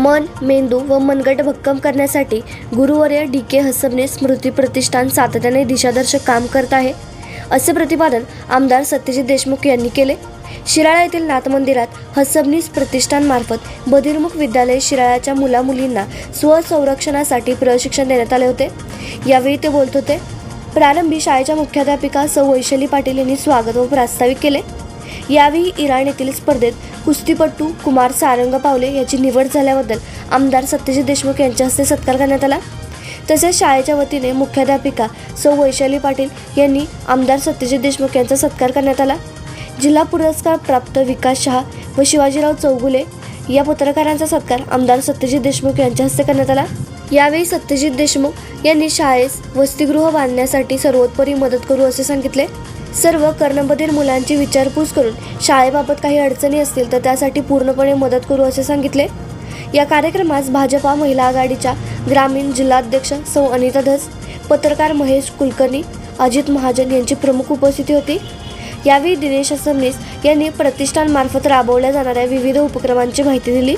मन मेंदू व मनगट भक्कम करण्यासाठी गुरुवर्य डी के हसबने स्मृती प्रतिष्ठान सातत्याने दिशादर्शक काम करत आहे. असे प्रतिपादन आमदार सत्यजित देशमुख यांनी केले. शिराळा येथील नाथ मंदिरात हसबनीस प्रतिष्ठानमार्फत बधिरमुख विद्यालय शिराळ्याच्या मुलामुलींना स्वसंरक्षणासाठी प्रशिक्षण देण्यात आले होते. यावेळी ते बोलत होते प्रारंभी शाळेच्या मुख्याध्यापिका सौ वैशाली पाटील यांनी स्वागत व प्रास्ताविक केले. यावेळी इराण येथील स्पर्धेत कुस्तीपटू कुमार सारंग पावले याची निवड झाल्याबद्दल आमदार सत्यजित देशमुख यांच्या हस्ते सत्कार करण्यात आला. तसेच शाळेच्या वतीने मुख्याध्यापिका सौ वैशाली पाटील यांनी आमदार सत्यजित देशमुख यांचा सत्कार करण्यात आला. जिल्हा पुरस्कार प्राप्त विकास शहा व शिवाजीराव चौगुले या पत्रकारांचा सत्कार आमदार सत्यजित देशमुख यांच्या हस्ते करण्यात आला. यावेळी सत्यजित देशमुख यांनी शाळेस वसतिगृह बांधण्यासाठी सर्वोत्परी मदत करू असे सांगितले. सर्व कर्णबधीर मुलांची विचारपूस करून शाळेबाबत काही अडचणी असतील तर त्यासाठी पूर्णपणे मदत करू असे सांगितले. या कार्यक्रमास भाजपा महिला आघाडीच्या ग्रामीण जिल्हाध्यक्ष सौ अनिता धस पत्रकार महेश कुलकर्णी अजित महाजन यांची प्रमुख उपस्थिती होती. यावेळी दिनेश सबनीस यांनी प्रतिष्ठानमार्फत राबवल्या जाणाऱ्या विविध उपक्रमांची माहिती दिली.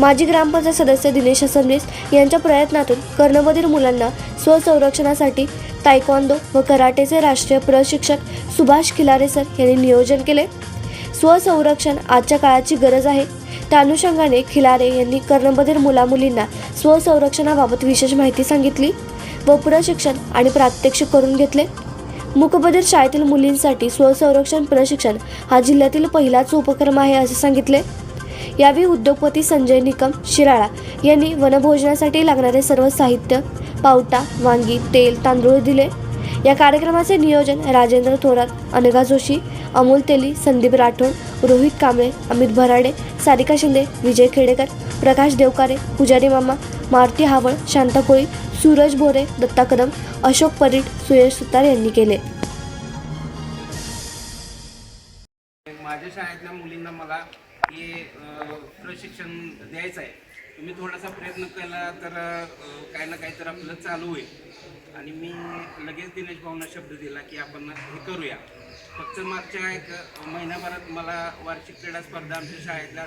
माजी ग्रामपंचायत सदस्य दिनेश सबनीस यांच्या प्रयत्नातून कर्णबधीर मुलांना स्वसंरक्षणासाठी तायक्वांदो व कराटेचे राष्ट्रीय प्रशिक्षक सुभाष खिलारे सर यांनी नियोजन केले. स्वसंरक्षण आजच्या काळाची गरज आहे. त्या अनुषंगाने खिलारे यांनी कर्णबधीर मुलामुलींना स्वसंरक्षणाबाबत विशेष माहिती सांगितली व प्रशिक्षण आणि प्रात्यक्षिक करून घेतले. मुकबधीर शाळेतील मुलींसाठी स्वसंरक्षण प्रशिक्षण हा जिल्ह्यातील पहिलाच उपक्रम आहे असे सांगितले. यावेळी उद्योगपती संजय निकम शिराळा यांनी वनभोजनासाठी लागणारे सर्व साहित्य पावटा वांगी तेल तांदूळ दिले. या कार्यक्रमाचे नियोजन राजेंद्र थोरात अनघा जोशी अमोल तेली संदीप राठोड रोहित कांबळे अमित भराडे सारिका शिंदे विजय खेडेकर प्रकाश देवकारे पुजारी मामा मारुती हावळ शांता कोळी सूरज भोरे दत्ता कदम अशोक परीट सुयश सुतार यांनी केले. माझ्या शाळेतल्या मुलींना मला हे प्रशिक्षण द्यायचं आहे. तुम्ही थोडासा प्रयत्न केला तर काय काही ना काही तर आपलं चालू होईल. आणि मी लगेच दिनेश भाऊंना शब्द दिला की आपण हे करूया. फक्त मागच्या एक महिन्याभरात मला वार्षिक क्रीडा स्पर्धा आमच्या शाळेतल्या